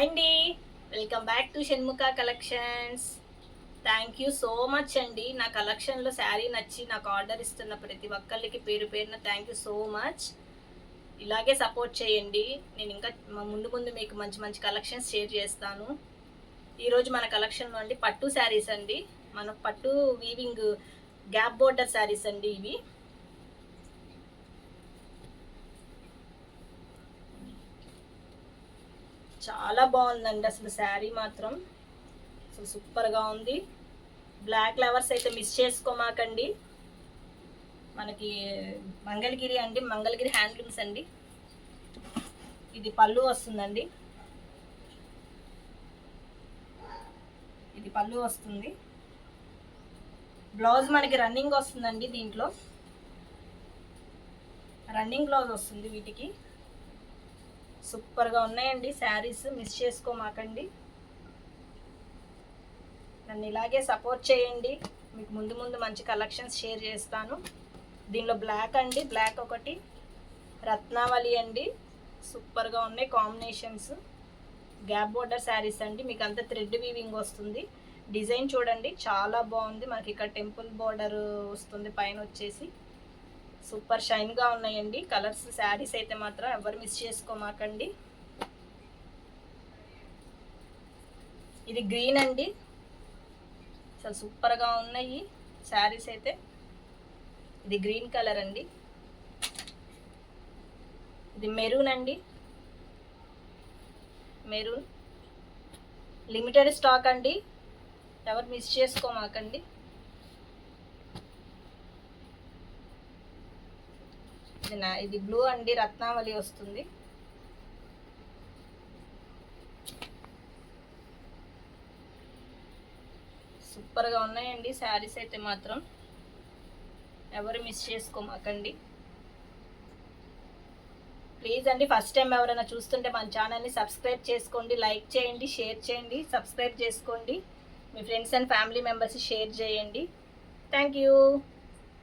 Hi అండి. Welcome back to Shanmukha collections thank you so much అండి. నా కలెక్షన్లో శారీ నచ్చి నాకు ఆర్డర్ ఇస్తున్న ప్రతి ఒక్కరికి పేరు పేరున థ్యాంక్ యూ సో మచ్ ఇలాగే సపోర్ట్ చేయండి. నేను ఇంకా ముందు ముందు మీకు మంచి మంచి కలెక్షన్స్ షేర్ చేస్తాను. ఈరోజు మన కలెక్షన్లో అండి పట్టు శారీస్ అండి. మన పట్టు వీవింగ్ గ్యాప్ బోర్డర్ శారీస్ అండి ఇవి. చాలా బాగుందండి అసలు శారీ మాత్రం. అసలు సూపర్గా ఉంది. బ్లాక్ లవర్స్ అయితే మిస్ చేసుకోమాకండి. మనకి మంగళగిరి అండి మంగళగిరి హ్యాండ్లూమ్స్ అండి. ఇది పళ్ళు వస్తుందండి. ఇది పళ్ళు వస్తుంది. బ్లౌజ్ మనకి రన్నింగ్ వస్తుందండి దీంట్లో. రన్నింగ్ బ్లౌజ్ వస్తుంది వీటికి. సూపర్గా ఉన్నాయండి. శారీస్ మిస్ చేసుకోమాకండి. నన్ను ఇలాగే సపోర్ట్ చేయండి. మీకు ముందు ముందు మంచి కలెక్షన్స్ షేర్ చేస్తాను. దీనిలో బ్లాక్ అండి. బ్లాక్ ఒకటి. రత్నావళి అండి. సూపర్గా ఉన్నాయి కాంబినేషన్స్. గ్యాప్ బోర్డర్ శారీస్ అండి. మీకు అంత థ్రెడ్ వీవింగ్ వస్తుంది. డిజైన్ చూడండి. చాలా బాగుంది. మనకి ఇక్కడ టెంపుల్ బోర్డర్ వస్తుంది పైన వచ్చేసి. సూపర్ షైన్గా ఉన్నాయండి. కలర్స్ శారీస్ అయితే మాత్రం ఎవరు మిస్ చేసుకోమాకండి. ఇది గ్రీన్ అండి. అసలు సూపర్గా ఉన్నాయి శారీస్ అయితే. ఇది గ్రీన్ కలర్ అండి. ఇది మెరూన్ అండి. మెరూన్. లిమిటెడ్ స్టాక్ అండి. ఎవరు మిస్ చేసుకోమాకండి. ఇది నా ఇది బ్లూ అండి రత్నావళి వస్తుంది. సూపర్గా ఉన్నాయండి శారీస్ అయితే మాత్రం. ఎవరు మిస్ చేసుకోమాకండి. ప్లీజ్ అండి ఫస్ట్ టైం ఎవరైనా చూస్తుంటే మన ఛానల్ని సబ్స్క్రైబ్ చేసుకోండి లైక్ చేయండి షేర్ చేయండి సబ్స్క్రైబ్ చేసుకోండి. మీ friends and family members share చేయండి. Thank you